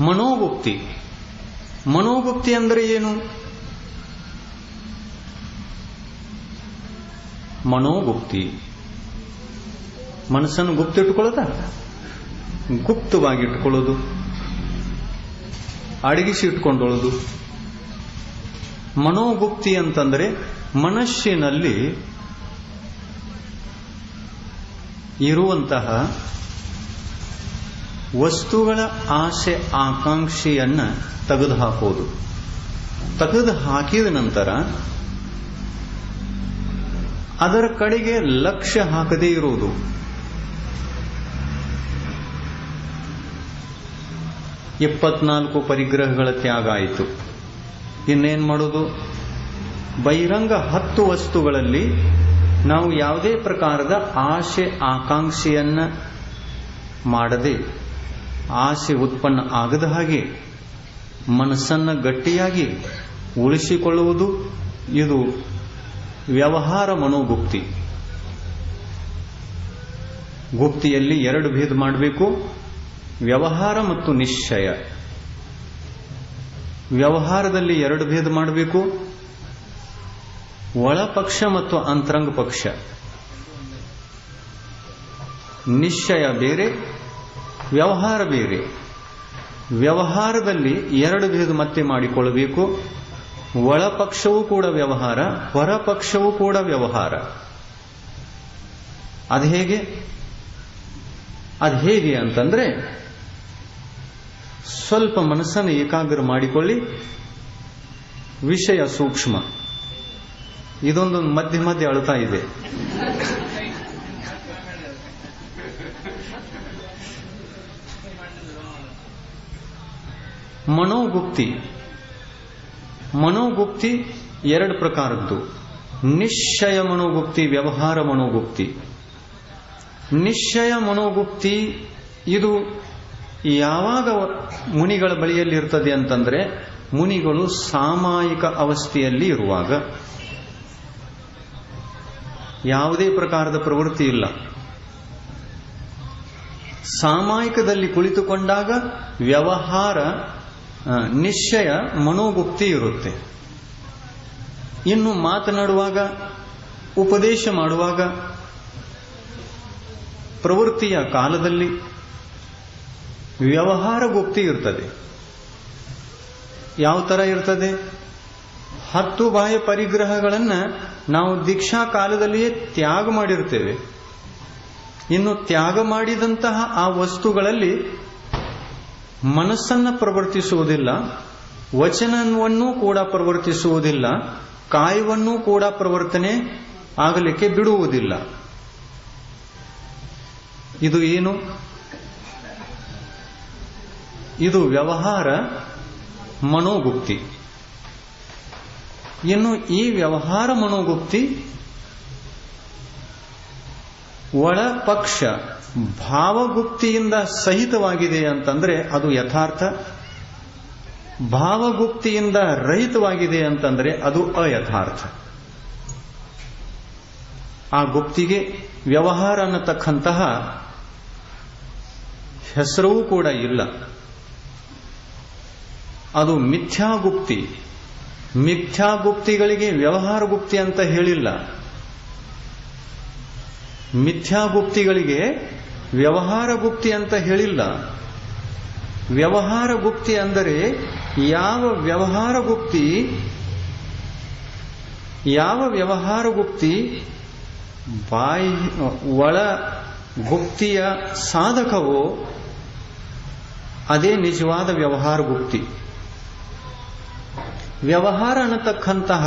ಮನೋಗುಪ್ತಿ ಮನೋಗುಪ್ತಿ ಅಂದರೆ ಏನು? ಮನೋಗುಪ್ತಿ ಮನಸ್ಸನ್ನು ಗುಪ್ತಿಟ್ಟುಕೊಳ್ಳೋದ ಗುಪ್ತವಾಗಿ ಇಟ್ಕೊಳ್ಳೋದು ಅಡಗಿಸಿ ಇಟ್ಕೊಂಡೊಳ್ಳೋದು ಮನೋಗುಪ್ತಿ ಅಂತಂದರೆ ಮನಸ್ಸಿನಲ್ಲಿ ಇರುವಂತಹ ವಸ್ತುಗಳ ಆಸೆ ಆಕಾಂಕ್ಷೆಯನ್ನ ತೆಗೆದು ಹಾಕೋದು ತೆಗೆದು ಹಾಕಿದ ನಂತರ ಅದರ ಕಡೆಗೆ ಲಕ್ಷ್ಯ ಹಾಕದೇ ಇರುವುದು. ಇಪ್ಪತ್ನಾಲ್ಕು ಪರಿಗ್ರಹಗಳ ತ್ಯಾಗ ಆಯಿತು. ಇನ್ನೇನ್ ಮಾಡೋದು? ಬಹಿರಂಗ ಹತ್ತು ವಸ್ತುಗಳಲ್ಲಿ ನಾವು ಯಾವುದೇ ಪ್ರಕಾರದ ಆಶೆ ಆಕಾಂಕ್ಷೆಯನ್ನ ಮಾಡದೆ ಆಸೆ ಉತ್ಪನ್ನ ಆಗದ ಹಾಗೆ ಮನಸ್ಸನ್ನು ಗಟ್ಟಿಯಾಗಿ ಉಳಿಸಿಕೊಳ್ಳುವುದು ಇದು ವ್ಯವಹಾರ ಮನೋಗುಪ್ತಿ. ಗುಪ್ತಿಯಲ್ಲಿ ಎರಡು ಭೇದ ಮಾಡಬೇಕು, ವ್ಯವಹಾರ ಮತ್ತು ನಿಶ್ಚಯ. ವ್ಯವಹಾರದಲ್ಲಿ ಎರಡು ಭೇದ ಮಾಡಬೇಕು ಒಳಪಕ್ಷ ಮತ್ತು ಅಂತರಂಗ ಪಕ್ಷ. ನಿಶ್ಚಯ ಬೇರೆ ವ್ಯವಹಾರ ಬೇರೆ. ವ್ಯವಹಾರದಲ್ಲಿ ಎರಡು ಭೇದ ಮತ್ತೆ ಮಾಡಿಕೊಳ್ಳಬೇಕು. ಒಳಪಕ್ಷವೂ ಕೂಡ ವ್ಯವಹಾರ ಹೊರಪಕ್ಷವೂ ಕೂಡ ವ್ಯವಹಾರ. ಅದು ಹೇಗೆ? ಅದು ಹೇಗೆ ಅಂತಂದ್ರೆ, ಸ್ವಲ್ಪ ಮನಸ್ಸನ್ನು ಏಕಾಗ್ರ ಮಾಡಿಕೊಳ್ಳಿ. ವಿಷಯ ಸೂಕ್ಷ್ಮ. ಇದೊಂದು ಮಧ್ಯ ಮಧ್ಯೆ ಅಳ್ತಾ ಇದೆ. ಮನೋಗುಪ್ತಿ ಮನೋಗುಪ್ತಿ ಎರಡು ಪ್ರಕಾರದ್ದು. ನಿಶ್ಚಯ ಮನೋಗುಪ್ತಿ ವ್ಯವಹಾರ ಮನೋಗುಪ್ತಿ ನಿಶ್ಚಯ ಮನೋಗುಪ್ತಿ ಇದು ಯಾವಾಗ ಮುನಿಗಳ ಬಳಿಯಲ್ಲಿ ಇರ್ತದೆ ಅಂತಂದ್ರೆ ಮುನಿಗಳು ಸಾಮಾಯಿಕ ಅವಸ್ಥೆಯಲ್ಲಿ ಇರುವಾಗ. ಯಾವುದೇ ಪ್ರಕಾರದ ಪ್ರವೃತ್ತಿ ಇಲ್ಲ. ಸಾಮಾಯಿಕದಲ್ಲಿ ಕುಳಿತುಕೊಂಡಾಗ ವ್ಯವಹಾರ ನಿಶ್ಚಯ ಮನೋಗುಪ್ತಿ ಇರುತ್ತೆ. ಇನ್ನು ಮಾತನಾಡುವಾಗ, ಉಪದೇಶ ಮಾಡುವಾಗ, ಪ್ರವೃತ್ತಿಯ ಕಾಲದಲ್ಲಿ ವ್ಯವಹಾರ ಗುಪ್ತಿ ಇರ್ತದೆ. ಯಾವ ತರ ಇರ್ತದೆ? ಹತ್ತು ಬಾಹ್ಯ ಪರಿಗ್ರಹಗಳನ್ನು ನಾವು ದೀಕ್ಷಾ ಕಾಲದಲ್ಲಿಯೇ ತ್ಯಾಗ ಮಾಡಿರ್ತೇವೆ. ಇನ್ನು ತ್ಯಾಗ ಮಾಡಿದಂತಹ ಆ ವಸ್ತುಗಳಲ್ಲಿ ಮನಸ್ಸನ್ನ ಪ್ರವರ್ತಿಸುವುದಿಲ್ಲ, ವಚನವನ್ನೂ ಕೂಡ ಪ್ರವರ್ತಿಸುವುದಿಲ್ಲ, ಕಾಯವನ್ನು ಕೂಡ ಪ್ರವರ್ತನೆ ಆಗಲಿಕ್ಕೆ ಬಿಡುವುದಿಲ್ಲ. ಇದು ಏನು? ಇದು ವ್ಯವಹಾರ ಮನೋಗುಪ್ತಿ. ಇನ್ನು ಈ ವ್ಯವಹಾರ ಮನೋಗುಪ್ತಿ ಒಳ ಪಕ್ಷ ಭಾವಗುಪ್ತಿಯಿಂದ ಸಹಿತವಾಗಿದೆ ಅಂತಂದ್ರೆ ಅದು ಯಥಾರ್ಥ. ಭಾವಗುಪ್ತಿಯಿಂದ ರಹಿತವಾಗಿದೆ ಅಂತಂದ್ರೆ ಅದು ಅಯಥಾರ್ಥ. ಆ ಗುಪ್ತಿಗೆ ವ್ಯವಹಾರ ಅನ್ನತಕ್ಕಂತಹ ಹೆಸರೂ ಕೂಡ ಇಲ್ಲ. ಅದು ಮಿಥ್ಯಾಗುಪ್ತಿ. ಮಿಥ್ಯಾಗುಪ್ತಿಗಳಿಗೆ ವ್ಯವಹಾರ ಗುಪ್ತಿ ಅಂತ ಹೇಳಿಲ್ಲ. ಮಿಥ್ಯಾಗುಪ್ತಿಗಳಿಗೆ ವ್ಯವಹಾರ ಗುಪ್ತಿ ಅಂತ ಹೇಳಿಲ್ಲ. ವ್ಯವಹಾರ ಗುಪ್ತಿ ಅಂದರೆ ಯಾವ ವ್ಯವಹಾರ ಗುಪ್ತಿ, ಯಾವ ವ್ಯವಹಾರ ಗುಪ್ತಿ ಬಾಯಿ, ಒಳ ಗುಪ್ತಿಯ ಸಾಧಕವೋ ಅದೇ ನಿಜವಾದ ವ್ಯವಹಾರ ಗುಪ್ತಿ. ವ್ಯವಹಾರ ಅನ್ನತಕ್ಕಂತಹ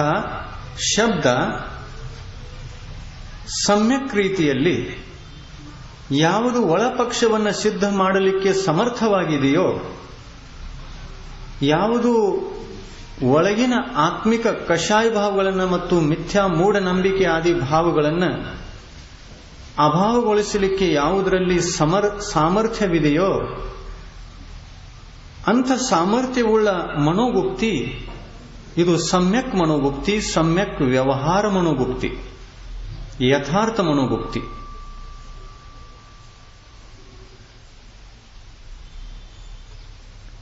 ಶಬ್ದ ಸಮ್ಯಕ್ ರೀತಿಯಲ್ಲಿ ಯಾವುದು ಒಳಪಕ್ಷವನ್ನು ಸಿದ್ಧ ಮಾಡಲಿಕ್ಕೆ ಸಮರ್ಥವಾಗಿದೆಯೋ, ಯಾವುದು ಒಳಗಿನ ಆತ್ಮಿಕ ಕಷಾಯ ಭಾವಗಳನ್ನು ಮತ್ತು ಮಿಥ್ಯಾ ಮೂಢನಂಬಿಕೆ ಆದಿ ಭಾವಗಳನ್ನು ಅಭಾವಗೊಳಿಸಲಿಕ್ಕೆ ಯಾವುದರಲ್ಲಿ ಸಮರ್, ಸಾಮರ್ಥ್ಯವಿದೆಯೋ, ಅಂಥ ಸಾಮರ್ಥ್ಯವುಳ್ಳ ಮನೋಗುಪ್ತಿ, ಇದು ಸಮ್ಯಕ್ ಮನೋಗುಪ್ತಿ, ಸಮ್ಯಕ್ ವ್ಯವಹಾರ ಮನೋಗುಪ್ತಿ, ಯಥಾರ್ಥ ಮನೋಗುಪ್ತಿ.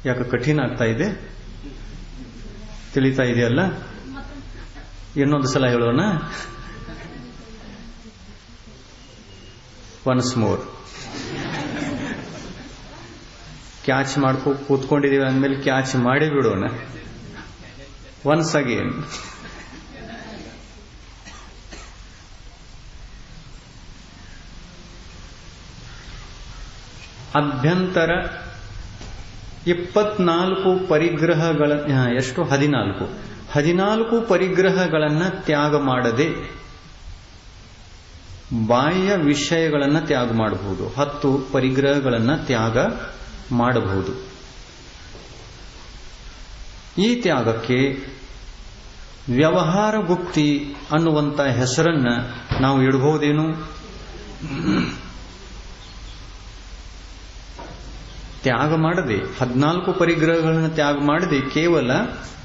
ಯಾಕೆ ಕಠಿಣ ಆಗ್ತಾ ಇದೆ? ತಿಳಿತಾ ಇದೆಯಲ್ಲ? ಇನ್ನೊಂದು ಸಲ ಹೇಳೋಣ. ಒನ್ಸ್ ಮೋರ್ ಕ್ಯಾಚ್ ಮಾಡ್ಕೊ, ಕೂತ್ಕೊಂಡಿದೀವಿ ಅಂದ್ಮೇಲೆ ಕ್ಯಾಚ್ ಮಾಡಿ ಬಿಡೋಣ. ಒನ್ಸ್ ಅಗೇನ್ ಅಭ್ಯಂತರ ಇಪ್ಪತ್ನಾಲ್ಕು ಪರಿಗ್ರಹಗಳ ಎಷ್ಟು? ಹದಿನಾಲ್ಕು. ಹದಿನಾಲ್ಕು ಪರಿಗ್ರಹಗಳನ್ನ ತ್ಯಾಗ ಮಾಡದೆ ಬಾಹ್ಯ ವಿಷಯಗಳನ್ನ ತ್ಯಾಗ ಮಾಡಬಹುದು. ಹತ್ತು ಪರಿಗ್ರಹಗಳನ್ನ ತ್ಯಾಗ ಮಾಡಬಹುದು. ಈ ತ್ಯಾಗಕ್ಕೆ ವ್ಯವಹಾರ ಗುಪ್ತಿ ಅನ್ನುವಂತ ಹೆಸರನ್ನ ನಾವು ಇಡಬಹುದೇನು? ತ್ಯಾಗ ಮಾಡದೆ, ಹದಿನಾಲ್ಕು ಪರಿಗ್ರಹಗಳನ್ನು ತ್ಯಾಗ ಮಾಡದೆ, ಕೇವಲ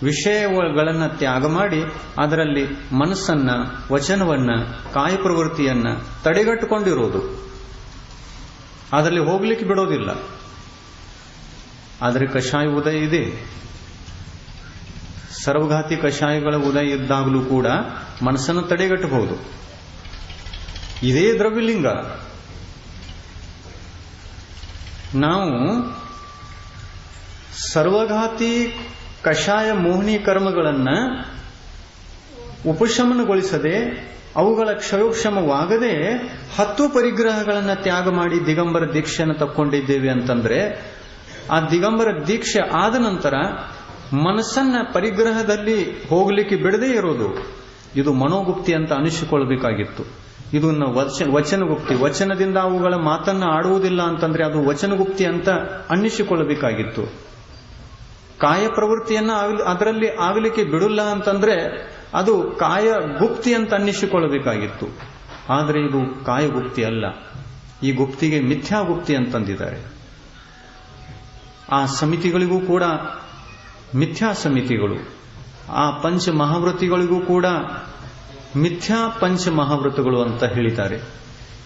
ವಿಷಯಗಳನ್ನು ತ್ಯಾಗ ಮಾಡಿ, ಅದರಲ್ಲಿ ಮನಸ್ಸನ್ನ, ವಚನವನ್ನ, ಕಾಯ ಪ್ರವೃತ್ತಿಯನ್ನ ತಡೆಗಟ್ಟಿಕೊಂಡಿರೋದು. ಅದರಲ್ಲಿ ಹೋಗ್ಲಿಕ್ಕೆ ಬಿಡೋದಿಲ್ಲ. ಆದರೆ ಕಷಾಯ ಉದಯ ಇದೆ. ಸರ್ವಘಾತಿ ಕಷಾಯಗಳ ಉದಯ ಇದ್ದಾಗಲೂ ಕೂಡ ಮನಸ್ಸನ್ನು ತಡೆಗಟ್ಟಬಹುದು. ಇದೇ ದ್ರವ್ಯಲಿಂಗ. ನಾವು ಸರ್ವಘಾತಿ ಕಷಾಯ ಮೋಹಿನಿ ಕರ್ಮಗಳನ್ನು ಉಪಶಮನಗೊಳಿಸದೆ ಅವುಗಳ ಕ್ಷಯೋಕ್ಷಮವಾಗದೆ ಹತ್ತು ಪರಿಗ್ರಹಗಳನ್ನು ತ್ಯಾಗ ಮಾಡಿ ದಿಗಂಬರ ದೀಕ್ಷೆಯನ್ನು ತಕ್ಕೊಂಡಿದ್ದೇವೆ ಅಂತಂದ್ರೆ ಆ ದಿಗಂಬರ ದೀಕ್ಷೆ ಆದ ನಂತರ ಮನಸ್ಸನ್ನ ಪರಿಗ್ರಹದಲ್ಲಿ ಹೋಗಲಿಕ್ಕೆ ಬಿಡದೇ ಇರೋದು ಇದು ಮನೋಗುಪ್ತಿ ಅಂತ ಅನಿಸಿಕೊಳ್ಬೇಕಾಗಿತ್ತು ಇದನ್ನ ವಚನ, ವಚನಗುಪ್ತಿ, ವಚನದಿಂದ ಅವುಗಳ ಮಾತನ್ನ ಆಡುವುದಿಲ್ಲ ಅಂತಂದ್ರೆ ಅದು ವಚನಗುಪ್ತಿ ಅಂತ ಅನ್ನಿಸಿಕೊಳ್ಳಬೇಕಾಗಿತ್ತು. ಕಾಯ ಪ್ರವೃತ್ತಿಯನ್ನ ಅದರಲ್ಲಿ ಆಗಲಿಕ್ಕೆ ಬಿಡಲ್ಲ ಅಂತಂದ್ರೆ ಅದು ಕಾಯ ಗುಪ್ತಿ ಅಂತ ಅನ್ನಿಸಿಕೊಳ್ಳಬೇಕಾಗಿತ್ತು. ಆದರೆ ಇದು ಕಾಯ ಗುಪ್ತಿ ಅಲ್ಲ. ಈ ಗುಪ್ತಿಗೆ ಮಿಥ್ಯಾ ಗುಪ್ತಿ ಅಂತಂದಿದ್ದಾರೆ. ಆ ಸಮಿತಿಗಳಿಗೂ ಕೂಡ ಮಿಥ್ಯಾ ಸಮಿತಿಗಳು ಆ ಪಂಚ ಮಹಾವೃತ್ತಿಗಳಿಗೂ ಕೂಡ ಮಿಥ್ಯಾ ಪಂಚ ಮಹಾವೃತಗಳು ಅಂತ ಹೇಳಿದ್ದಾರೆ.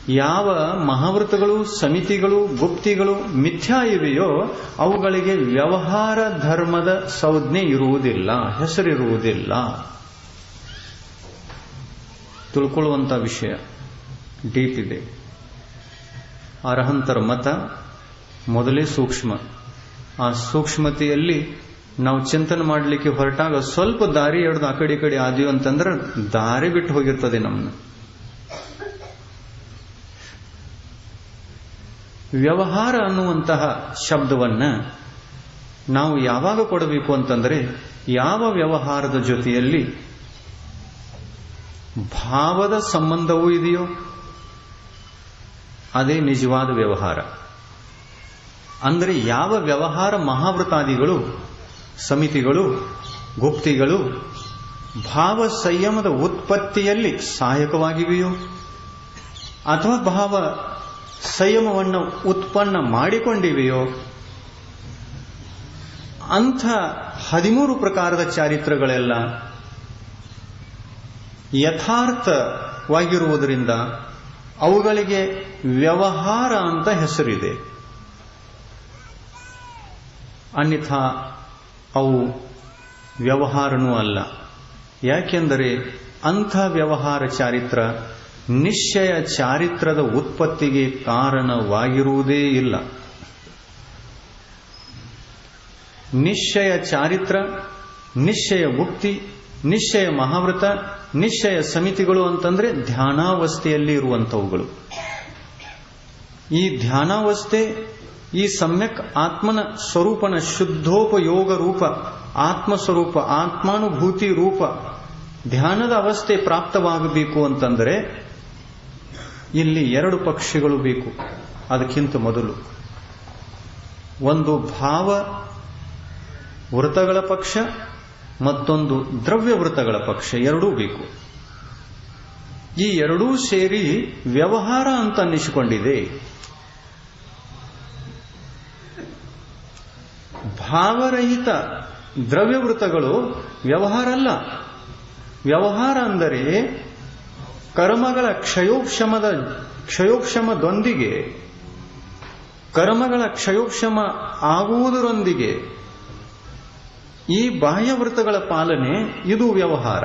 ಯಾವ ಮಹಾವೃತಗಳು ಸಮಿತಿಗಳು, ಗುಪ್ತಿಗಳು ಮಿಥ್ಯಾ ಇವೆಯೋ ಅವುಗಳಿಗೆ ವ್ಯವಹಾರ ಧರ್ಮದ ಸಂಜ್ಞೆ ಇರುವುದಿಲ್ಲ, ಹೆಸರಿರುವುದಿಲ್ಲ. ತಿಳ್ಕೊಳ್ಳುವಂತ ವಿಷಯ ಡೀಪ್ ಇದೆ. ಅರ್ಹಂತರ ಮತ ಮೊದಲೇ ಸೂಕ್ಷ್ಮ. ಆ ಸೂಕ್ಷ್ಮತೆಯಲ್ಲಿ ನಾವು ಚಿಂತನೆ ಮಾಡಲಿಕ್ಕೆ ಹೊರಟಾಗ ಸ್ವಲ್ಪ ದಾರಿ ಎಡ್ದು ಆ ಕಡೆ ಈ ಕಡೆ ಆದೀವಿ ಅಂತಂದ್ರೆ ದಾರಿ ಬಿಟ್ಟು ಹೋಗಿರ್ತದೆ ನಮ್ಮನ್ನ ವ್ಯವಹಾರ ಅನ್ನುವಂತಹ ಶಬ್ದವನ್ನ ನಾವು ಯಾವಾಗ ಕೊಡಬೇಕು ಅಂತಂದ್ರೆ ಯಾವ ವ್ಯವಹಾರದ ಜೊತೆಯಲ್ಲಿ ಭಾವದ ಸಂಬಂಧವೂ ಇದೆಯೋ ಅದೇ ನಿಜವಾದ ವ್ಯವಹಾರ. ಅಂದರೆ ಯಾವ ವ್ಯವಹಾರ ಮಹಾವೃತಾದಿಗಳು ಸಮಿತಿಗಳು, ಗುಪ್ತಿಗಳು ಭಾವ ಸಂಯಮದ ಉತ್ಪತ್ತಿಯಲ್ಲಿ ಸಹಾಯಕವಾಗಿವೆಯೋ? ಅಥವಾ ಭಾವ ಸಂಯಮವನ್ನು ಉತ್ಪನ್ನ ಮಾಡಿಕೊಂಡಿವೆಯೋ? ಅಂಥ ಹದಿಮೂರು ಪ್ರಕಾರದ ಚಾರಿತ್ರಗಳೆಲ್ಲ ಯಥಾರ್ಥವಾಗಿರುವುದರಿಂದ ಅವುಗಳಿಗೆ ವ್ಯವಹಾರ ಅಂತ ಹೆಸರಿದೆ. ಅನ್ಯಥಾ ಅವು ವ್ಯವಹಾರನೂ ಅಲ್ಲ. ಯಾಕೆಂದರೆ ಅಂಥ ವ್ಯವಹಾರ ಚಾರಿತ್ರ ನಿಶ್ಚಯ ಚಾರಿತ್ರದ ಉತ್ಪತ್ತಿಗೆ ಕಾರಣವಾಗಿರುವುದೇ ಇಲ್ಲ. ನಿಶ್ಚಯ ಚಾರಿತ್ರ, ನಿಶ್ಚಯ ಮುಕ್ತಿ, ನಿಶ್ಚಯ ಮಹಾವೃತ ನಿಶ್ಚಯ ಸಮಿತಿಗಳು ಅಂತಂದ್ರೆ ಧ್ಯಾನಾವಸ್ಥೆಯಲ್ಲಿ ಇರುವಂತವುಗಳು ಈ ಧ್ಯಾನಾವಸ್ಥೆ ಈ ಸಮ್ಯಕ್ ಆತ್ಮನ ಸ್ವರೂಪನ ಶುದ್ಧೋಪಯೋಗ ರೂಪ ಆತ್ಮ ಸ್ವರೂಪ ಆತ್ಮಾನುಭೂತಿ ರೂಪ ಧ್ಯಾನದ ಅವಸ್ಥೆ ಪ್ರಾಪ್ತವಾಗಬೇಕು ಅಂತಂದರೆ ಇಲ್ಲಿ ಎರಡು ಪಕ್ಷಿಗಳು ಬೇಕು. ಅದಕ್ಕಿಂತ ಮೊದಲು ಒಂದು ಭಾವ ವೃತಗಳ ಪಕ್ಷ, ಮತ್ತೊಂದು ದ್ರವ್ಯ ವೃತಗಳ ಪಕ್ಷ, ಎರಡೂ ಬೇಕು. ಈ ಎರಡೂ ಸೇರಿ ವ್ಯವಹಾರ ಅಂತ ಅನ್ನಿಸಿಕೊಂಡಿದೆ. ಭಾವರಹಿತ ದ್ರವ್ಯವೃತಗಳು ವ್ಯವಹಾರ ಅಲ್ಲ. ವ್ಯವಹಾರ ಅಂದರೆ ಕರ್ಮಗಳ ಕ್ಷಯೋಕ್ಷಮದ ಕ್ಷಯೋಕ್ಷಮದೊಂದಿಗೆ, ಕರ್ಮಗಳ ಕ್ಷಯೋಕ್ಷಮ ಆಗುವುದರೊಂದಿಗೆ ಈ ಬಾಹ್ಯವೃತಗಳ ಪಾಲನೆ ಇದು ವ್ಯವಹಾರ.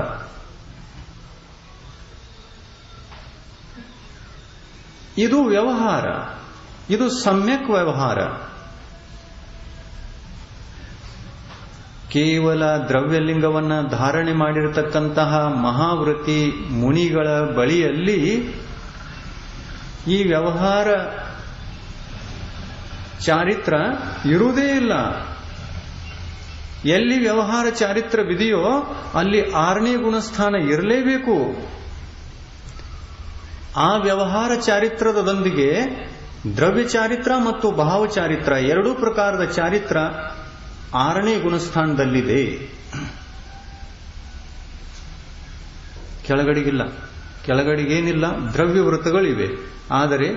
ಇದು ವ್ಯವಹಾರ. ಇದು ಸಮ್ಯಕ್ ವ್ಯವಹಾರ. ಕೇವಲ ದ್ರವ್ಯಲಿಂಗವನ್ನ ಧಾರಣೆ ಮಾಡಿರತಕ್ಕಂತಹ ಮಹಾವೃತಿ ಮುನಿಗಳ ಬಳಿಯಲ್ಲಿ ಈ ವ್ಯವಹಾರ ಚಾರಿತ್ರ ಇರುವುದೇ ಇಲ್ಲ. ಎಲ್ಲಿ ವ್ಯವಹಾರ ಚಾರಿತ್ರವಿದೆಯೋ ಅಲ್ಲಿ ಆರನೇ ಗುಣಸ್ಥಾನ ಇರಲೇಬೇಕು. ಆ ವ್ಯವಹಾರ ಚಾರಿತ್ರದೊಂದಿಗೆ ದ್ರವ್ಯ ಚಾರಿತ್ರ ಮತ್ತು ಭಾವ ಚಾರಿತ್ರ ಎರಡೂ ಪ್ರಕಾರದ ಚಾರಿತ್ರ ಆರನೇ ಗುಣಸ್ಥಾನದಲ್ಲಿದೆ. ಕೆಳಗಡೆಗಿಲ್ಲ. ಕೆಳಗಡೆಗೇನಿಲ್ಲ ದ್ರವ್ಯ ವೃತ್ತಗಳಿವೆ ಆದರೆ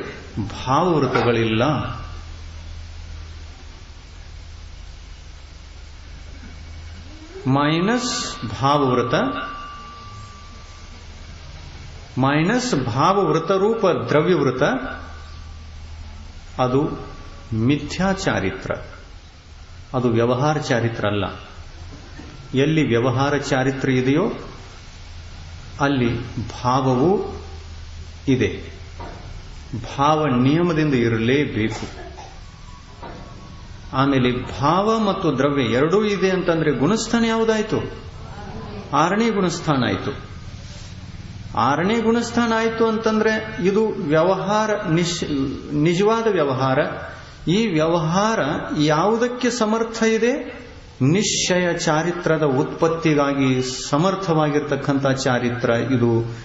ಭಾವ ವೃತ್ತಗಳಿಲ್ಲ ಮೈನಸ್ ಭಾವವೃತ ಮೈನಸ್ ಭಾವವೃತ ರೂಪ ದ್ರವ್ಯವೃತ ಅದು ಮಿಥ್ಯಾ ಚಾರಿತ್ರ ಅದು ವ್ಯವಹಾರ ಚಾರಿತ್ರ ಅಲ್ಲ ಎಲ್ಲಿ ವ್ಯವಹಾರ ಚಾರಿತ್ರ ಇದೆಯೋ ಅಲ್ಲಿ ಭಾವವು ಇದೆ. ಭಾವ ನಿಯಮದಿಂದ ಇರಲೇಬೇಕು. ಆಮೇಲೆ ಭಾವ ಮತ್ತು ದ್ರವ್ಯ ಎರಡೂ ಇದೆ ಅಂತಂದ್ರೆ ಗುಣಸ್ಥಾನ ಯಾವುದಾಯ್ತು? ಆರನೇ ಗುಣಸ್ಥಾನ ಆಯಿತು. ಆರನೇ ಗುಣಸ್ಥಾನ ಆಯಿತು ಅಂತಂದ್ರೆ ಇದು ವ್ಯವಹಾರ ನಿಜವಾದ ವ್ಯವಹಾರ. ಈ ವ್ಯವಹಾರ ಯಾವುದಕ್ಕೆ ಸಮರ್ಥ ಇದೆ? ನಿಶ್ಚಯ ಚಾರಿತ್ರದ ಉತ್ಪತ್ತಿಗಾಗಿ ಸಮರ್ಥವಾಗಿರ್ತಕ್ಕಂಥ ಚಾರಿತ್ರ ಇದು.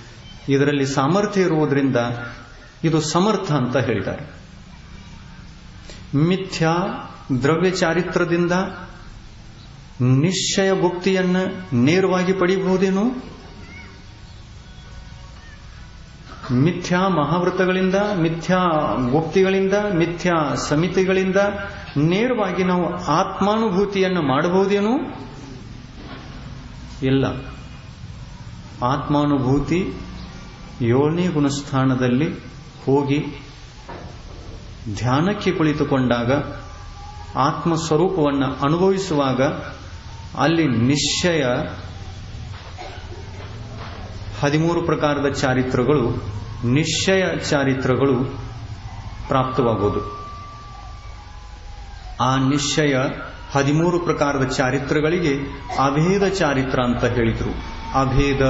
ಇದರಲ್ಲಿ ಸಾಮರ್ಥ್ಯ ಇರುವುದರಿಂದ ಇದು ಸಮರ್ಥ ಅಂತ ಹೇಳಿದ್ದಾರೆ. ಮಿಥ್ಯಾ ದ್ರವ್ಯ ಚಾರಿತ್ರದಿಂದ ನಿಶ್ಚಯ ಭುಕ್ತಿಯನ್ನ ನೇರವಾಗಿ ಪಡೆಯಬಹುದೇನು ಮಿಥ್ಯಾ ಮಹಾವೃತಗಳಿಂದ ಮಿಥ್ಯಾ ಗುಪ್ತಿಗಳಿಂದ ಮಿಥ್ಯಾ ಸಮಿತಿಗಳಿಂದ ನೇರವಾಗಿ ನಾವು ಆತ್ಮಾನುಭೂತಿಯನ್ನು ಮಾಡಬಹುದೇನು ಇಲ್ಲ. ಆತ್ಮಾನುಭೂತಿ ಏಳನೇ ಗುಣಸ್ಥಾನದಲ್ಲಿ ಹೋಗಿ ಧ್ಯಾನಕ್ಕೆ ಕುಳಿತುಕೊಂಡಾಗ ಆತ್ಮ ಸ್ವರೂಪವನ್ನು ಅನುಭವಿಸುವಾಗ ಅಲ್ಲಿ ನಿಶ್ಚಯ ಹದಿಮೂರು ಪ್ರಕಾರದ ಚಾರಿತ್ರಗಳು ನಿಶ್ಚಯ ಚಾರಿತ್ರಗಳು ಪ್ರಾಪ್ತವಾಗುವುದು ಆ ನಿಶ್ಚಯ ಹದಿಮೂರು ಪ್ರಕಾರದ ಚಾರಿತ್ರಗಳಿಗೆ ಅಭೇದ ಚಾರಿತ್ರ ಅಂತ ಹೇಳಿದ್ರು. ಅಭೇದ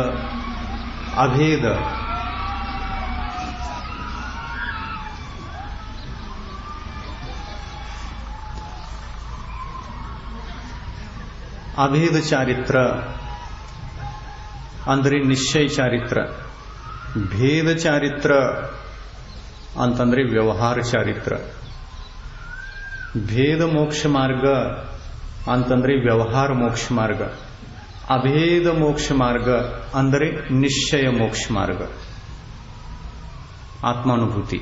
ಅಭೇದ. ಅಭೇದ ಚಾರಿತ್ರ ಅಂದರೆ ನಿಶ್ಚಯ ಚಾರಿತ್ರ. ಭೇದ ಚಾರಿತ್ರ ಅಂತಂದ್ರೆ ವ್ಯವಹಾರ ಚಾರಿತ್ರ. ಭೇದ ಮೋಕ್ಷ ಮಾರ್ಗ ಅಂತಂದ್ರೆ ವ್ಯವಹಾರ ಮೋಕ್ಷ ಮಾರ್ಗ. ಅಭೇದ ಮೋಕ್ಷ ಮಾರ್ಗ ಅಂದರೆ ನಿಶ್ಚಯ ಮೋಕ್ಷ ಮಾರ್ಗ. ಆತ್ಮಾನುಭೂತಿ.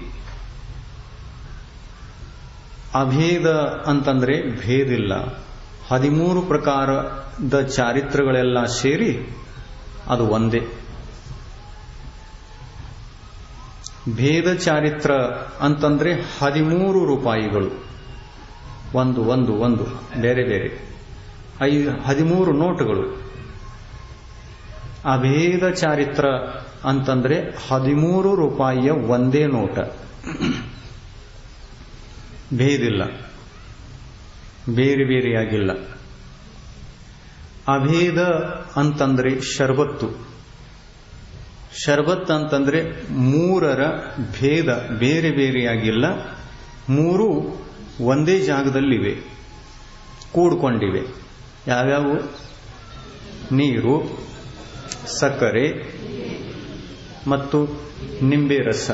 ಅಭೇದ ಅಂತಂದ್ರೆ ಭೇದಿಲ್ಲ ಹದಿಮೂರು ಪ್ರಕಾರದ ಚಾರಿತ್ರಗಳೆಲ್ಲ ಸೇರಿ ಅದು ಒಂದೇ. ಭೇದ ಚಾರಿತ್ರ ಅಂತಂದ್ರೆ ಹದಿಮೂರು ರೂಪಾಯಿಗಳು. ಒಂದು ಒಂದು ಒಂದು, ಬೇರೆ ಬೇರೆ. ಐ, ಹದಿಮೂರು ನೋಟುಗಳು. ಅಭೇದ ಚಾರಿತ್ರ ಅಂತಂದ್ರೆ ಹದಿಮೂರು ರೂಪಾಯಿಯ ಒಂದೇ ನೋಟ. ಭೇದಿಲ್ಲ. ಬೇರೆ, ಬೇರೆಯಾಗಿಲ್ಲ. ಅಭೇದ ಅಂತಂದ್ರೆ ಶರ್ಬತ್ತು. ಶರ್ಬತ್ ಅಂತಂದ್ರೆ ಮೂರರ ಭೇದ ಬೇರೆ ಬೇರೆಯಾಗಿಲ್ಲ. ಮೂರು ಒಂದೇ ಜಾಗದಲ್ಲಿವೆ, ಕೂಡ್ಕೊಂಡಿವೆ. ಯಾವ್ಯಾವು? ನೀರು, ಸಕ್ಕರೆ ಮತ್ತು ನಿಂಬೆ ರಸ.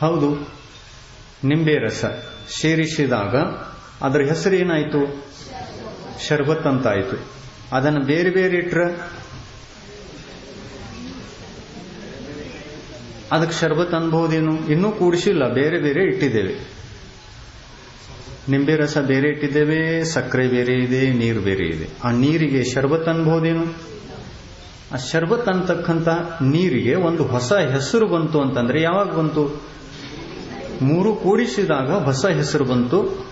ಹೌದು, ನಿಂಬೆ ರಸ ಸೇರಿಸಿದಾಗ ಅದರ ಹೆಸರು ಏನಾಯಿತು ಶರ್ಬತ್ ಅಂತಾಯಿತು. ಅದನ್ನು ಬೇರೆ ಬೇರೆ ಇಟ್ರ ಅದಕ್ಕೆ ಶರ್ಬತ್ ಅನ್ಬಹುದೇನು? ಇನ್ನೂ ಕೂಡಿಸಿಲ್ಲ, ಬೇರೆ ಬೇರೆ ಇಟ್ಟಿದ್ದೇವೆ. ನಿಂಬೆ ರಸ ಬೇರೆ ಇಟ್ಟಿದ್ದೇವೆ, ಸಕ್ಕರೆ ಬೇರೆ ಇದೆ, ನೀರು ಬೇರೆ ಇದೆ. ಆ ನೀರಿಗೆ ಶರ್ಬತ್ ಅನ್ಬಹುದೇನು? ಆ ಶರ್ಬತ್ ಅಂತಕ್ಕಂಥ ನೀರಿಗೆ ಒಂದು ಹೊಸ ಹೆಸರು ಬಂತು ಅಂತಂದ್ರೆ ಯಾವಾಗ ಬಂತು? ಮೂರು ಕೂಡಿಸಿದಾಗ ಹೊಸ ಹೆಸರು ಬಂತು.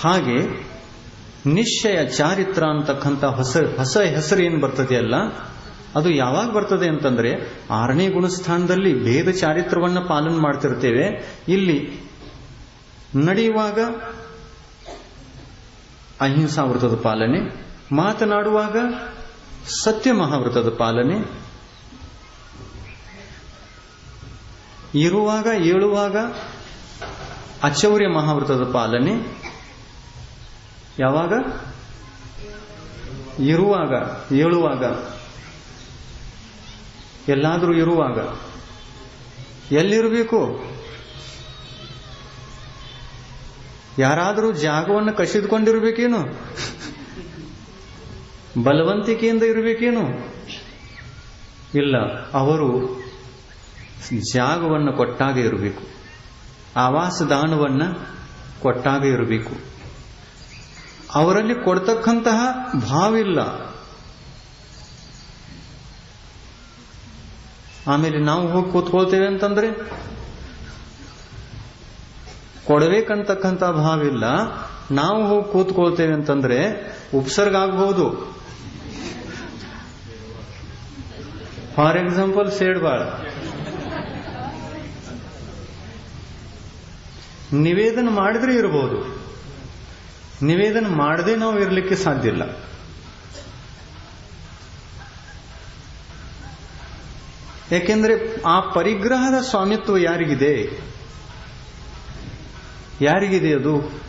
ಹಾಗೆ ನಿಶ್ಚಯ ಚಾರಿತ್ರ ಅಂತಕ್ಕಂಥ ಹೊಸ ಹೊಸ ಹೆಸರು ಏನು ಬರ್ತದೆಯಲ್ಲ ಅದು ಯಾವಾಗ ಬರ್ತದೆ ಅಂತಂದ್ರೆ ಆರನೇ ಗುಣಸ್ಥಾನದಲ್ಲಿ ಭೇದ ಚಾರಿತ್ರವನ್ನು ಪಾಲನೆ ಮಾಡ್ತಿರ್ತೇವೆ. ಇಲ್ಲಿ ನಡೆಯುವಾಗ ಅಹಿಂಸಾ ವೃತ್ತದ ಪಾಲನೆ, ಮಾತನಾಡುವಾಗ ಸತ್ಯ ಮಹಾವೃತದ ಪಾಲನೆ, ಇರುವಾಗ, ಏಳುವಾಗ ಅಚೌರ್ಯ ಮಹಾವೃತದ ಪಾಲನೆ, ಯಾವಾಗ? ಇರುವಾಗ, ಏಳುವಾಗ ಎಲ್ಲಾದರೂ ಇರುವಾಗ ಎಲ್ಲಿರಬೇಕು? ಯಾರಾದರೂ ಜಾಗವನ್ನು ಕಸಿದುಕೊಂಡಿರಬೇಕೇನು? ಬಲವಂತಿಕೆಯಿಂದ ಇರಬೇಕೇನು? ಇಲ್ಲ, ಅವರು ಜಾಗವನ್ನು ಕೊಟ್ಟಾಗ ಇರಬೇಕು. ಆವಾಸದಾನವನ್ನು ಕೊಟ್ಟಾಗ ಇರಬೇಕು. ಅವರಲ್ಲಿ ಕೊಡ್ತಕ್ಕಂತಹ ಭಾವಿಲ್ಲ ಆಮೇಲೆ ನಾವು ಹೋಗಿ ಕೂತ್ಕೊಳ್ತೇವೆ ಅಂತಂದ್ರೆ ಕೊಡಬೇಕಂತಕ್ಕಂಥ ಭಾವಿಲ್ಲ ನಾವು ಹೋಗಿ ಕೂತ್ಕೊಳ್ತೇವೆ ಅಂತಂದ್ರೆ ಉಪಸರ್ಗ ಆಗಬಹುದು ಫಾರ್ ಎಕ್ಸಾಂಪಲ್ ಸೇಡ್ಬಾಳ ನಿವೇದನ ಮಾಡಿದ್ರೆ ಇರಬಹುದು ನಿವೇದನ ಮಾಡದೆ ನಾವು ಇರಲಿಕ್ಕೆ ಸಾಧ್ಯ ಇಲ್ಲ. ಯಾಕೆಂದ್ರೆ ಆ ಪರಿಗ್ರಹದ ಸ್ವಾಮಿತ್ವ ಯಾರಿಗಿದೆ? ಯಾರಿಗಿದೆ ಅದು?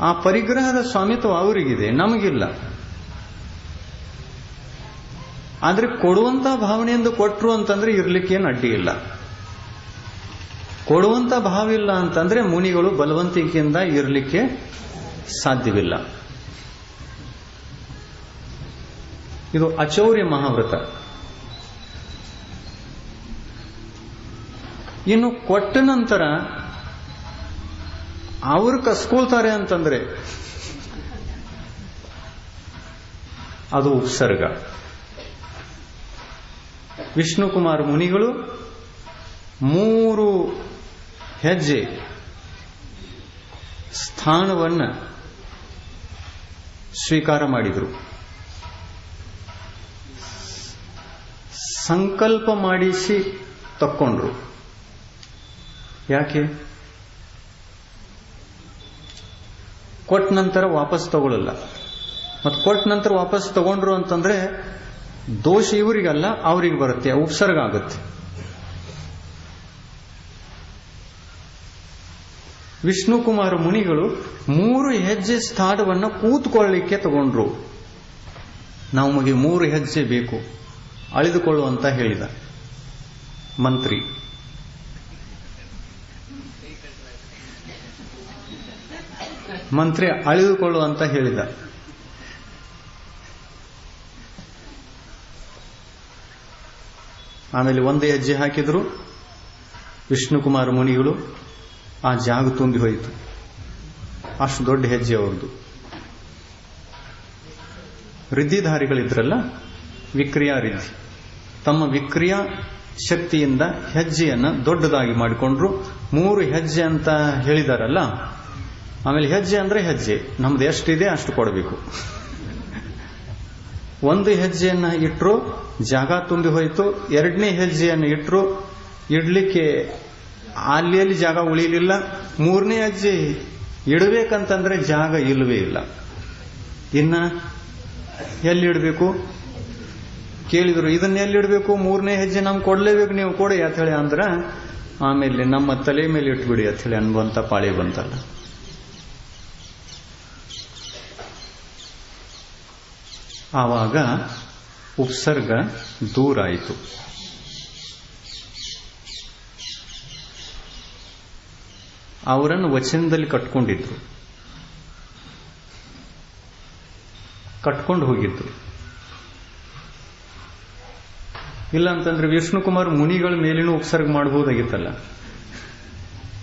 ಆ ಪರಿಗ್ರಹದ ಸ್ವಾಮಿತ್ವ ಅವರಿಗಿದೆ, ನಮಗಿಲ್ಲ. ಆದರೆ ಕೊಡುವಂತ ಭಾವನೆಯಿಂದ ಕೊಟ್ಟರು ಅಂತಂದ್ರೆ ಇರ್ಲಿಕ್ಕೇನು ಅಡ್ಡಿ ಇಲ್ಲ. ಕೊಡುವಂತ ಭಾವ ಇಲ್ಲ ಅಂತಂದ್ರೆ ಮುನಿಗಳು ಬಲವಂತಿಕೆಯಿಂದ ಇರಲಿಕ್ಕೆ ಸಾಧ್ಯವಿಲ್ಲ. ಇದು ಅಚೌರ್ಯ ಮಹಾವ್ರತ. ಇನ್ನು ಕೊಟ್ಟ ನಂತರ ಅವರು ಕಸ್ಕೊಳ್ತಾರೆ ಅಂತಂದ್ರೆ ಅದು ಉತ್ಸರ್ಗ ವಿಷ್ಣುಕುಮಾರ್ ಮುನಿಗಳು ಮೂರು ಹೆಜ್ಜೆ ಸ್ಥಾನವನ್ನ ಸ್ವೀಕಾರ ಮಾಡಿದರು. ಸಂಕಲ್ಪ ಮಾಡಿಸಿ ತಕ್ಕೊಂಡ್ರು. ಯಾಕೆ? ಕೊಟ್ಟ ನಂತರ ವಾಪಸ್ ತಗೊಳ್ಳಲ್ಲ ಮತ್ತು ಕೊಟ್ಟ ನಂತರ ವಾಪಸ್ ತಗೊಂಡ್ರು ಅಂತಂದ್ರೆ ದೋಷ ಇವರಿಗಲ್ಲ, ಅವ್ರಿಗೆ ಬರುತ್ತೆ ಉಪಸರ್ಗ ಆಗುತ್ತೆ. ವಿಷ್ಣುಕುಮಾರ ಮುನಿಗಳು ಮೂರು ಹೆಜ್ಜೆ ಸ್ಥಾನವನ್ನು ಕೂತ್ಕೊಳ್ಳಿಕ್ಕೆ ತಗೊಂಡ್ರು. ನಮಗೆ ಮೂರು ಹೆಜ್ಜೆ ಬೇಕು. ಅಳಿದುಕೊಳ್ಳುವಂತ ಹೇಳಿದ ಮಂತ್ರಿ. ಮಂತ್ರಿ ಅಳಿದುಕೊಳ್ಳು ಅಂತ ಹೇಳಿದ. ಆಮೇಲೆ ಒಂದೇ ಹೆಜ್ಜೆ ಹಾಕಿದ್ರು. ವಿಷ್ಣುಕುಮಾರ ಮುನಿಗಳು ಆ ಜಾಗ ತುಂಬಿ ಹೋಯಿತು. ಅಷ್ಟು ದೊಡ್ಡ ಹೆಜ್ಜೆ ಅವ್ರದ್ದು. ರಿದ್ಧಿಧಾರಿಗಳಿದ್ರಲ್ಲ ವಿಕ್ರಿಯಾ ರಿದ್ಧಿ ತಮ್ಮ ವಿಕ್ರಿಯಾ ಶಕ್ತಿಯಿಂದ ಹೆಜ್ಜೆಯನ್ನು ದೊಡ್ಡದಾಗಿ ಮಾಡಿಕೊಂಡ್ರು. ಮೂರು ಹೆಜ್ಜೆ ಅಂತ ಹೇಳಿದಾರಲ್ಲ ಆಮೇಲೆ ಹೆಜ್ಜೆ ಅಂದ್ರೆ ಹೆಜ್ಜೆ. ನಮ್ದು ಎಷ್ಟಿದೆ ಅಷ್ಟು ಕೊಡಬೇಕು. ಒಂದು ಹೆಜ್ಜೆಯನ್ನ ಇಟ್ಟರು ಜಾಗ ತುಂಬಿ ಹೋಯಿತು. ಎರಡನೇ ಹೆಜ್ಜೆಯನ್ನು ಇಟ್ಟರು ಇಡ್ಲಿಕ್ಕೆ ಅಲ್ಲಿ ಜಾಗ ಉಳಿಲಿಲ್ಲ. ಮೂರನೇ ಹೆಜ್ಜೆ ಇಡಬೇಕಂತಂದ್ರೆ ಜಾಗ ಇಲ್ಲವೇ ಇಲ್ಲ. ಇನ್ನ ಎಲ್ಲಿಡಬೇಕು? ಕೇಳಿದ್ರು, ಇದನ್ನ ಎಲ್ಲಿ ಇಡಬೇಕು ಮೂರನೇ ಹೆಜ್ಜೆ ನಮ್ಗೆ ಕೊಡಲೇಬೇಕು ನೀವು, ಕೊಡಿ ಅಂತ ಹೇಳಿ ಅಂದ್ರೆ, ಆಮೇಲೆ ನಮ್ಮ ತಲೆ ಮೇಲೆ ಇಟ್ಬಿಡಿ ಅಂತ ಹೇಳಿ ಅನ್ಬಂತ ಪಾಳಿ ಬಂತಲ್ಲ. ಆವಾಗ ಉಪಸರ್ಗ ದೂರ ಆಯಿತು ಅವರನ್ನು ವಚನದಲ್ಲಿ ಕಟ್ಕೊಂಡಿದ್ರು. ಕಟ್ಕೊಂಡು ಹೋಗಿದ್ರು. ಇಲ್ಲ ಅಂತಂದ್ರೆ ವಿಷ್ಣುಕುಮಾರ್ ಮುನಿಗಳ ಮೇಲಿನೂ ಉಪಸರ್ಗ ಮಾಡಬಹುದಾಗಿತ್ತಲ್ಲ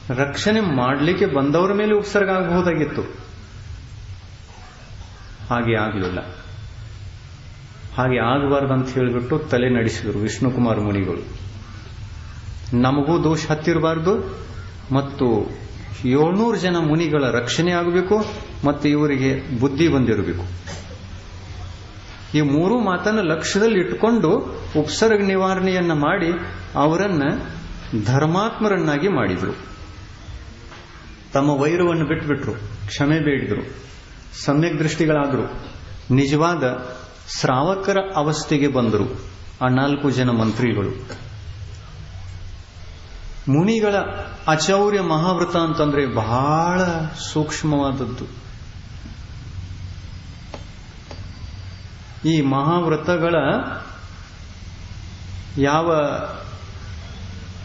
ರಕ್ಷಣೆ ಮಾಡಲಿಕ್ಕೆ ಬಂದವರ ಮೇಲೆ ಉಪಸರ್ಗ ಆಗಬಹುದಾಗಿತ್ತು ಹಾಗೆ ಆಗಲಿಲ್ಲ. ಹಾಗೆ ಆಗಬಾರ್ದು ಅಂತ ಹೇಳಿಬಿಟ್ಟು ತಲೆ ನಡೆಸಿದರು ವಿಷ್ಣುಕುಮಾರ್ ಮುನಿಗಳು. ನಮಗೂ ದೋಷ ಹತ್ತಿರಬಾರ್ದು ಮತ್ತು ಏಳ್ನೂರು ಜನ ಮುನಿಗಳ ರಕ್ಷಣೆ ಆಗಬೇಕು ಮತ್ತು ಇವರಿಗೆ ಬುದ್ಧಿ ಬಂದಿರಬೇಕು. ಈ ಮೂರು ಮಾತನ್ನು ಲಕ್ಷ್ಯದಲ್ಲಿ ಇಟ್ಕೊಂಡು ಉಪಸರ್ಗ ನಿವಾರಣೆಯನ್ನ ಮಾಡಿ ಅವರನ್ನ ಧರ್ಮಾತ್ಮರನ್ನಾಗಿ ಮಾಡಿದರು. ತಮ್ಮ ವೈರವನ್ನು ಬಿಟ್ಟುಬಿಟ್ರು ಕ್ಷಮೆ ಬೇಡಿದರು, ಸಮ್ಯಕ್ ದೃಷ್ಟಿಗಳಾದರು, ನಿಜವಾದ ಶ್ರಾವಕರ ಅವಸ್ಥೆಗೆ ಬಂದರು ಆ ನಾಲ್ಕು ಜನ ಮಂತ್ರಿಗಳು. ಮುನಿಗಳ ಅಚೌರ್ಯ ಮಹಾವ್ರತ ಅಂತಂದ್ರೆ ಬಹಳ ಸೂಕ್ಷ್ಮವಾದದ್ದು. ಈ ಮಹಾವ್ರತಗಳ ಯಾವ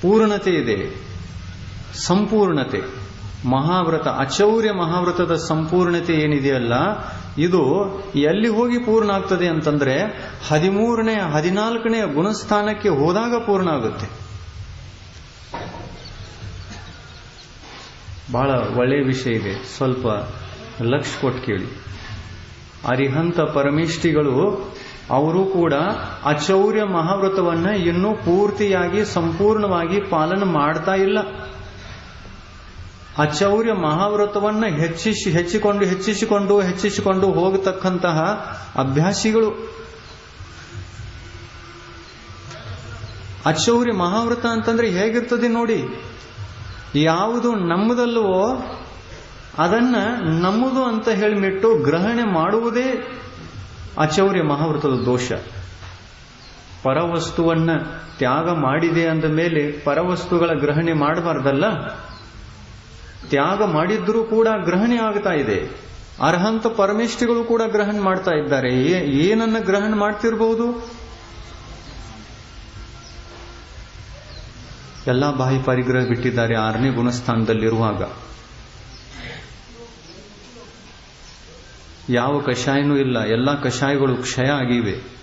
ಪೂರ್ಣತೆ ಇದೆ? ಸಂಪೂರ್ಣತೆ. ಮಹಾವ್ರತ ಅಚೌರ್ಯ ಮಹಾವ್ರತದ ಸಂಪೂರ್ಣತೆ ಏನಿದೆಯಲ್ಲ ಇದು ಎಲ್ಲಿ ಹೋಗಿ ಪೂರ್ಣ ಆಗ್ತದೆ ಅಂತಂದ್ರೆ ಹದಿಮೂರನೇ, ಹದಿನಾಲ್ಕನೇ ಗುಣಸ್ಥಾನಕ್ಕೆ ಹೋದಾಗ ಪೂರ್ಣ ಆಗುತ್ತೆ. ಬಹಳ ಒಳ್ಳೆಯ ವಿಷಯ ಇದೆ. ಸ್ವಲ್ಪ ಲಕ್ಷ ಕೊಟ್ಟು ಕೇಳಿ. ಅರಿಹಂತ ಪರಮೇಷ್ಠಿಗಳು, ಅವರು ಕೂಡ ಅಚೌರ್ಯ ಮಹಾವ್ರತವನ್ನ ಇನ್ನೂ ಪೂರ್ತಿಯಾಗಿ ಸಂಪೂರ್ಣವಾಗಿ ಪಾಲನೆ ಮಾಡ್ತಾ ಇಲ್ಲ. ಅಚೌರ್ಯ ಮಹಾವ್ರತವನ್ನ ಹೆಚ್ಚಿಸಿ, ಹೆಚ್ಚಿಕೊಂಡು, ಹೆಚ್ಚಿಸಿಕೊಂಡು ಹೆಚ್ಚಿಸಿಕೊಂಡು ಹೋಗತಕ್ಕಂತಹ ಅಭ್ಯಾಸಿಗಳು. ಅಚೌರ್ಯ ಮಹಾವ್ರತ ಅಂತಂದ್ರೆ ಹೇಗಿರ್ತದೆ ನೋಡಿ? ಯಾವುದು ನಮ್ಮದಲ್ವೋ ಅದನ್ನ ನಮ್ಮದು ಅಂತ ಹೇಳಿಬಿಟ್ಟು ಗ್ರಹಣೆ ಮಾಡುವುದೇ ಅಚೌರ್ಯ ಮಹಾವ್ರತದ ದೋಷ. ಪರವಸ್ತುವನ್ನ ತ್ಯಾಗ ಮಾಡಿದೆ ಅಂದ ಮೇಲೆ ಪರವಸ್ತುಗಳ ಗ್ರಹಣೆ ಮಾಡಬಾರ್ದಲ್ಲ? ತ್ಯಾಗ ಮಾಡಿದ್ರೂ ಕೂಡ ಗ್ರಹಣೆ ಆಗ್ತಾ ಇದೆ. ಅರ್ಹಂತ ಪರಮೇಷ್ಠಿಗಳು ಕೂಡ ಗ್ರಹಣ ಮಾಡ್ತಾ ಇದ್ದಾರೆ. ಏನನ್ನ ಗ್ರಹಣ ಮಾಡ್ತಿರ್ಬಹುದು ಎಲ್ಲ ಬಾಯಿ ಪರಿಗ್ರಹ ಬಿಟ್ಟಿದ್ದಾರೆ ಆರನೇ ಗುಣಸ್ಥಾನದಲ್ಲಿರುವಾಗ. ಯಾವ ಕಷಾಯನೂ ಇಲ್ಲ. ಎಲ್ಲ ಕಷಾಯಗಳು ಕ್ಷಯ ಆಗಿವೆ.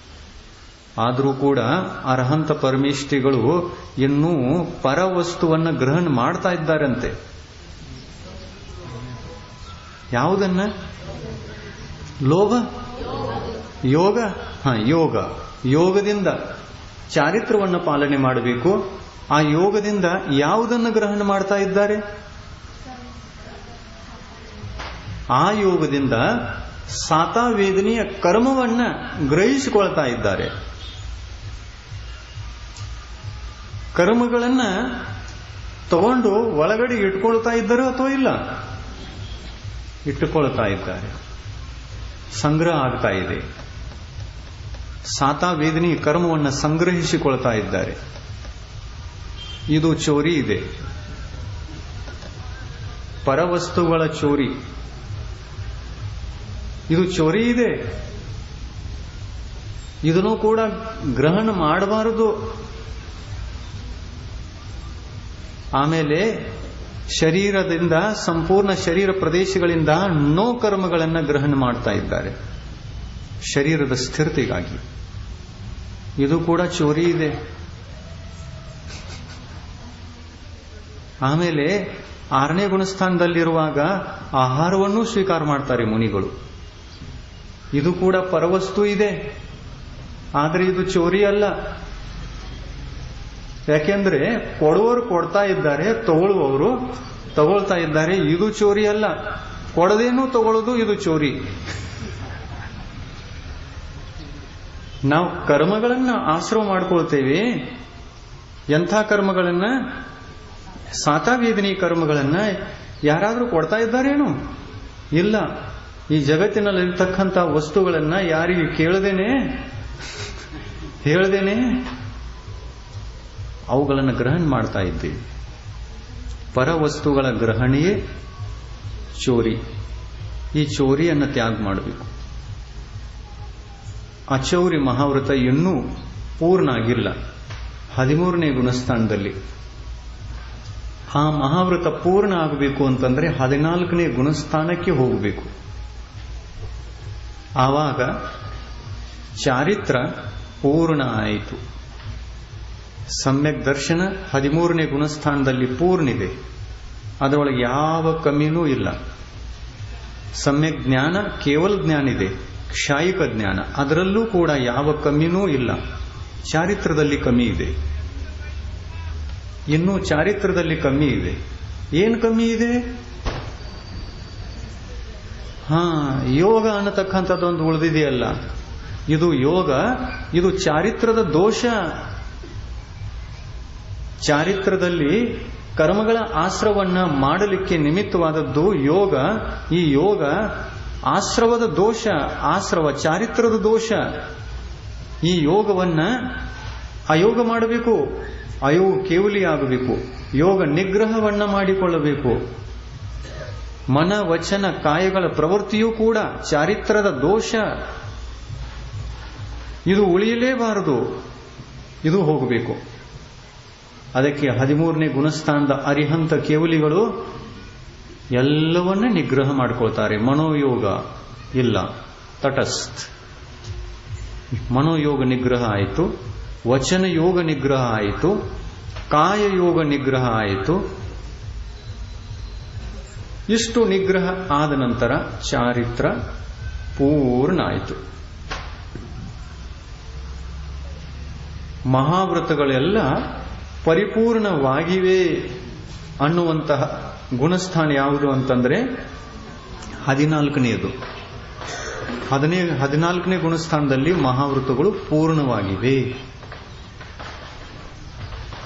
ಆದರೂ ಕೂಡ ಅರ್ಹಂತ ಪರಮೇಷ್ಠಿಗಳು ಇನ್ನೂ ಪರವಸ್ತುವನ್ನು ಗ್ರಹಣ ಮಾಡ್ತಾ ಇದ್ದಾರಂತೆ. ಯಾವುದನ್ನ? ಲೋಭ? ಯೋಗ? ಹ, ಯೋಗ. ಯೋಗದಿಂದ ಚಾರಿತ್ರವನ್ನು ಪಾಲನೆ ಮಾಡಬೇಕು. ಆ ಯೋಗದಿಂದ ಯಾವುದನ್ನು ಗ್ರಹಣ ಮಾಡ್ತಾ ಇದ್ದಾರೆ? ಆ ಯೋಗದಿಂದ ಸಾತಾವೇದನೆಯ ಕರ್ಮವನ್ನ ಗ್ರಹಿಸಿಕೊಳ್ತಾ ಇದ್ದಾರೆ. ಕರ್ಮಗಳನ್ನ ತಗೊಂಡು ಒಳಗಡೆ ಇಟ್ಕೊಳ್ತಾ ಇದ್ದರು ಅಥವಾ ಇಲ್ಲ? ಇಟ್ಟುಕೊಳ್ತಾ ಇದ್ದಾರೆ. ಸಂಗ್ರಹ ಆಗ್ತಾ ಇದೆ. ಸಾತಾ ವೇದನಿ ಕರ್ಮವನ್ನು ಸಂಗ್ರಹಿಸಿಕೊಳ್ತಾ ಇದ್ದಾರೆ. ಇದು ಚೋರಿ ಇದೆ. ಪರವಸ್ತುಗಳ ಚೋರಿ. ಇದು ಚೋರಿ ಇದೆ. ಇದನ್ನು ಕೂಡ ಗ್ರಹಣ ಮಾಡಬಾರದು. ಆಮೇಲೆ ಶರೀರದಿಂದ, ಸಂಪೂರ್ಣ ಶರೀರ ಪ್ರದೇಶಗಳಿಂದ ನೋ ಕರ್ಮಗಳನ್ನು ಗ್ರಹಣ ಮಾಡ್ತಾ ಇದ್ದಾರೆ. ಶರೀರದ ಸ್ಥಿರತೆಗಾಗಿ. ಇದು ಕೂಡ ಚೋರಿ ಇದೆ. ಆಮೇಲೆ ಆರನೇ ಗುಣಸ್ಥಾನದಲ್ಲಿರುವಾಗ ಆಹಾರವನ್ನು ಸ್ವೀಕಾರ ಮಾಡ್ತಾರೆ ಮುನಿಗಳು. ಇದು ಕೂಡ ಪರವಸ್ತು ಇದೆ. ಆದರೆ ಇದು ಚೋರಿ ಅಲ್ಲ. ಯಾಕೆಂದ್ರೆ ಕೊಡುವವರು ಕೊಡ್ತಾ ಇದ್ದಾರೆ ತಗೊಳ್ಳುವವರು ತಗೊಳ್ತಾ ಇದ್ದಾರೆ, ಇದು ಚೋರಿ ಅಲ್ಲ. ಕೊಡದೇನು ತಗೊಳ್ಳೋದು ಇದು ಚೋರಿ. ನಾವು ಕರ್ಮಗಳನ್ನ ಆಶ್ರವ ಮಾಡ್ಕೊಳ್ತೇವೆ. ಎಂಥ ಕರ್ಮಗಳನ್ನ? ಸಾತಾವೇದನಿ ಕರ್ಮಗಳನ್ನ ಯಾರಾದರೂ ಕೊಡ್ತಾ ಇದ್ದಾರೇನು? ಇಲ್ಲ. ಈ ಜಗತ್ತಿನಲ್ಲಿ ಇರ್ತಕ್ಕಂಥ ವಸ್ತುಗಳನ್ನ ಯಾರಿಗೆ ಕೇಳದೇನೆ? ಹೇಳ್ದೇನೆ? ಅವುಗಳನ್ನು ಗ್ರಹಣ ಮಾಡ್ತಾ ಇದ್ದೀವಿ ಪರ ವಸ್ತುಗಳ ಗ್ರಹಣೆಯೇ ಚೋರಿ. ಈ ಚೋರಿಯನ್ನು ತ್ಯಾಗ ಮಾಡಬೇಕು. ಅಚೌರಿ ಮಹಾವ್ರತ ಇನ್ನೂ ಪೂರ್ಣ ಆಗಿಲ್ಲ. ಹದಿಮೂರನೇ ಗುಣಸ್ಥಾನದಲ್ಲಿ. ಆ ಮಹಾವ್ರತ ಪೂರ್ಣ ಆಗಬೇಕು ಅಂತಂದ್ರೆ ಹದಿನಾಲ್ಕನೇ ಗುಣಸ್ಥಾನಕ್ಕೆ ಹೋಗಬೇಕು. ಆವಾಗ ಚಾರಿತ್ರ ಪೂರ್ಣ ಆಯಿತು. ಸಮ್ಯಕ್ ದರ್ಶನ ಹದಿಮೂರನೇ ಗುಣಸ್ಥಾನದಲ್ಲಿ ಪೂರ್ಣಿದೆ. ಅದರೊಳಗೆ ಯಾವ ಕಮ್ಮಿನೂ ಇಲ್ಲ. ಸಮ್ಯಕ್ ಜ್ಞಾನ ಕೇವಲ ಜ್ಞಾನ ಇದೆ ಕ್ಷಾಯಿಕ ಜ್ಞಾನ. ಅದರಲ್ಲೂ ಕೂಡ ಯಾವ ಕಮ್ಮಿನೂ ಇಲ್ಲ. ಚಾರಿತ್ರದಲ್ಲಿ ಕಮ್ಮಿ ಇದೆ. ಇನ್ನೂ ಚಾರಿತ್ರದಲ್ಲಿ ಕಮ್ಮಿ ಇದೆ. ಏನ್ ಕಮ್ಮಿ ಇದೆ? ಹಾ, ಯೋಗ ಅನ್ನತಕ್ಕಂಥದ್ದೊಂದು ಉಳಿದಿದೆಯಲ್ಲ. ಇದು ಯೋಗ, ಇದು ಚಾರಿತ್ರದ ದೋಷ. ಚಾರಿತ್ರದಲ್ಲಿ ಕರ್ಮಗಳ ಆಶ್ರವನ್ನ ಮಾಡಲಿಕ್ಕೆ ನಿಮಿತ್ತವಾದದ್ದು ಯೋಗ. ಈ ಯೋಗ ಆಶ್ರವದ ದೋಷ, ಆಶ್ರವ ಚಾರಿತ್ರದ ದೋಷ. ಈ ಯೋಗವನ್ನ ಅಯೋಗ ಮಾಡಬೇಕು, ಅಯೋಗ ಕೇವಲಿ ಆಗಬೇಕು ಯೋಗ ನಿಗ್ರಹವನ್ನ ಮಾಡಿಕೊಳ್ಳಬೇಕು. ಮನ, ವಚನ, ಕಾಯಗಳ ಪ್ರವೃತ್ತಿಯೂ ಕೂಡ ಚಾರಿತ್ರದ ದೋಷ. ಇದು ಉಳಿಯಲೇಬಾರದು. ಇದು ಹೋಗಬೇಕು. ಅದಕ್ಕೆ ಹದಿಮೂರನೇ ಗುಣಸ್ಥಾನದ ಅರಿಹಂತ ಕೇವಲಿಗಳು ಎಲ್ಲವನ್ನೇ ನಿಗ್ರಹ ಮಾಡ್ಕೊಳ್ತಾರೆ. ಮನೋಯೋಗ ಇಲ್ಲ. ತಟಸ್ಥ. ಮನೋಯೋಗ ನಿಗ್ರಹ ಆಯಿತು. ವಚನ ಯೋಗ ನಿಗ್ರಹ ಆಯಿತು. ಕಾಯ ಯೋಗ ನಿಗ್ರಹ ಆಯಿತು. ಇಷ್ಟು ನಿಗ್ರಹ ಆದ ನಂತರ ಚಾರಿತ್ರ ಪೂರ್ಣ ಆಯಿತು. ಮಹಾವ್ರತಗಳೆಲ್ಲ ಪರಿಪೂರ್ಣವಾಗಿವೆ ಅನ್ನುವಂತಹ ಗುಣಸ್ಥಾನ ಯಾವುದು ಅಂತಂದ್ರೆ ಹದಿನಾಲ್ಕನೆಯದು. ಹದಿನೇ ಹದಿನಾಲ್ಕನೇ ಗುಣಸ್ಥಾನದಲ್ಲಿ ಮಹಾವೃತಗಳು ಪೂರ್ಣವಾಗಿವೆ.